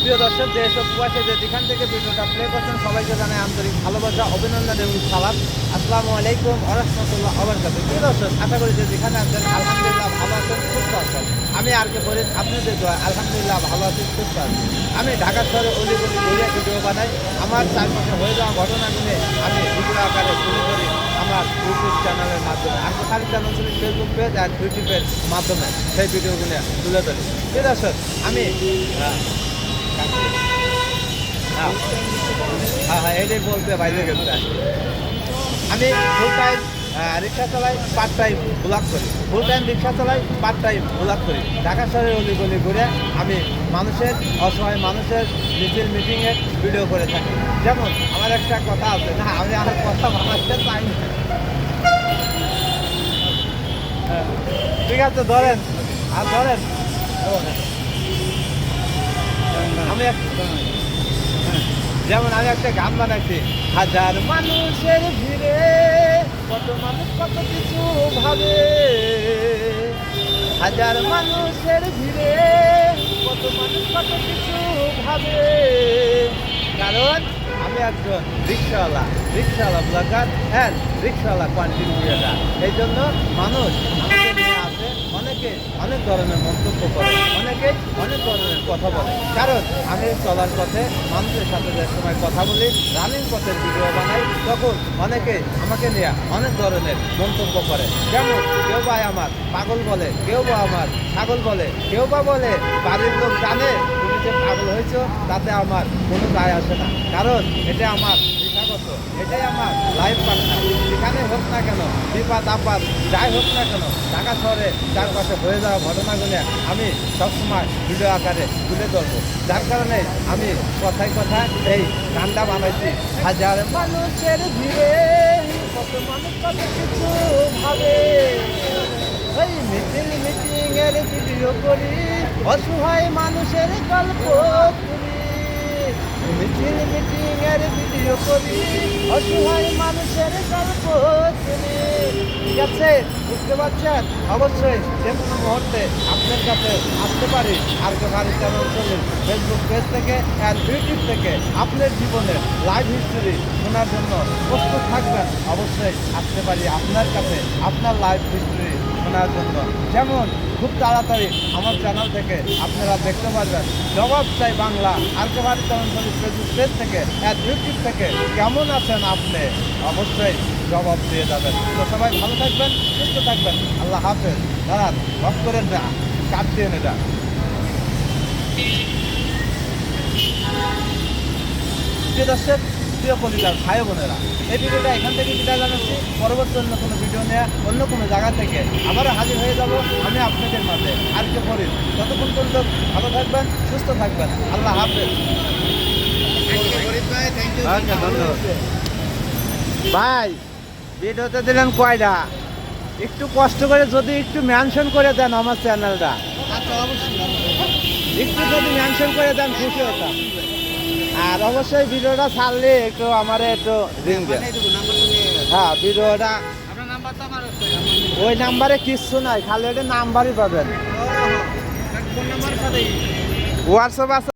প্রিয় দর্শক, দেশ প্রবাসে যে যেখান থেকে ভিডিওটা প্লে করছেন, সবাইকে জানাই আন্তরিক ভালোবাসা, অভিনন্দন এবং সালাম। আসসালামু আলাইকুম আরহামতুল্লাহ আবরকাত প্রিয় দর্শক, আশা করি যে যেখানে আছেন, আলহামদুলিল্লাহ ভালো আছেন, সুস্থ আছেন। আমি আর কে বলি আপনাদের দোয়া, আলহামদুলিল্লাহ ভালো আছি, সুস্থ আছি। আমি ঢাকা শহরে অলি ঘুরে ভিডিও বানাই। আমার চারপাশে হয়ে যাওয়া ঘটনাগুলো আমি ভিডিও আকারে ধরি আমার ইউটিউব চ্যানেলের মাধ্যমে। আর খালি চ্যানেল ছিল ফেসবুক পেজ আর ইউটিউবের মাধ্যমে সেই ভিডিওগুলো তুলে ধরি। ঠিক আছে আমি হ্যাঁ হ্যাঁ হ্যাঁ এটাই বলতে বাইরে গেছে। আমি ফুল টাইম রিক্সা চালাই পার্ট টাইম ব্লগ করি। ফুল টাইম রিক্সা চালাই পার্ট টাইম ব্লগ করি। ঢাকা শহরের অলি গলি ঘুরে আমি মানুষের, অসহায় মানুষের মিছিল মিটিংয়ে ভিডিও করে থাকি। যেমন, আমার একটা কথা আছে, না, আমি আর কথা বানাতে চাই না ঠিক আছে, ধরেন। আর ধরেন। আমি যেমন আমি একটা গান বানাইছি, হাজার মানুষের ভিড়ে, কত মানুষ কত কিছু ভাবে। হাজার মানুষের ভিড়ে, কত মানুষ কত কিছু ভাবে। কারণ আমি একজন রিক্সাওয়ালা রিক্সাওয়ালা ব্লগার হ্যাঁ রিক্সাওয়ালা কন্টেন্ট এই জন্য মানুষ অনেকে অনেক ধরনের মন্তব্য করে, অনেকে অনেক ধরনের কথা বলে। কারণ আমি চলার পথে মানুষের সাথে যে সময় কথা বলি রানিং পথের ভিডিও বানাই, তখন অনেকে আমাকে নিয়ে অনেক ধরনের মন্তব্য করে। যেমন, কেউ বা আমার পাগল বলে, কেউ বা আমার ছাগল বলে, কেউ বা বলে, বাড়ির লোক জানে তুমি যে পাগল হয়েছো, তাতে আমার কোনো দায় আসে না। কারণ এটা আমার এটাই আমার লাইফ পার্টনার যেখানে হোক না কেন, বিপাদ আপাত যাই হোক না কেন, ঢাকা শহরে চারপাশে হয়ে যাওয়া ঘটনাগুলো আমি সবসময় ভিডিও আকারে তুলে ধরবো। যার কারণে আমি কথায় কথা এই গানটা বানাইছি। হাজার মানুষের ভিড়ে মানুষ ভাবে। এই মিটিং মিটিং ভিডিও করি, অসহায় মানুষের গল্প মিটিং মিটিং এর করি। অসহায় মানুষের গল্প করি ঠিক বুঝতে পারছেন? অবশ্যই যে মুহূর্তে আপনার কাছে আসতে পারি। আর গাড়ি চ্যানেল চলে ফেসবুক পেজ থেকে আর ইউটিউব থেকে আপনার জীবনের লাইভ হিস্টোরি শোনার জন্য প্রস্তুত থাকবেন। অবশ্যই আসতে পারি আপনার কাছে, আপনার লাইভ হিস্টোরি শোনার জন্য। যেমন খুব তাড়াতাড়ি আমার চ্যানেল থেকে আপনারা দেখতে পারবেন জবাব চাই বাংলা, আর কেবার চ্যানেল ফেসবুক পেজ থেকে ইউটিউব থেকে কেমন আছেন আপনি? অবশ্যই জবাব দিয়ে যাবেন। তো সবাই ভালো থাকবেন, সুস্থ থাকবেন। আল্লাহ হাফেজ। দাঁড়ান অফ করেন না, কাট দিয়ে এটা। প্রিয় প্রিয় পরিবার ভাই বোনেরা। এই ভিডিওটা এখান থেকে বিদায় জানাচ্ছি। পরবর্তী অন্য কোনো ভিডিও নিয়ে অন্য কোনো জায়গা থেকে আবারও হাজির হয়ে যাব আমি আপনাদের মাঝে। আর কে করি? ততক্ষণ পর্যন্ত ভালো থাকবেন সুস্থ থাকবেন। আল্লাহ হাফেজ। আচ্ছা। ভাই। ভিডিওতে দিলেন কয়টা? একটু কষ্ট করে যদি একটু মেনশন করে দেন আমার চ্যানেলটা একটু যদি মেনশন করে দেন খুশি হতাম। আর অবশ্যই ভিডিওটা ছাড়লে একটু আমার একটু রিং হ্যাঁ ভিডিওটা ওই নাম্বারে কিচ্ছু নাই খালি একটা নাম্বারই পাবেন। হোয়াটসঅ্যাপ আছে।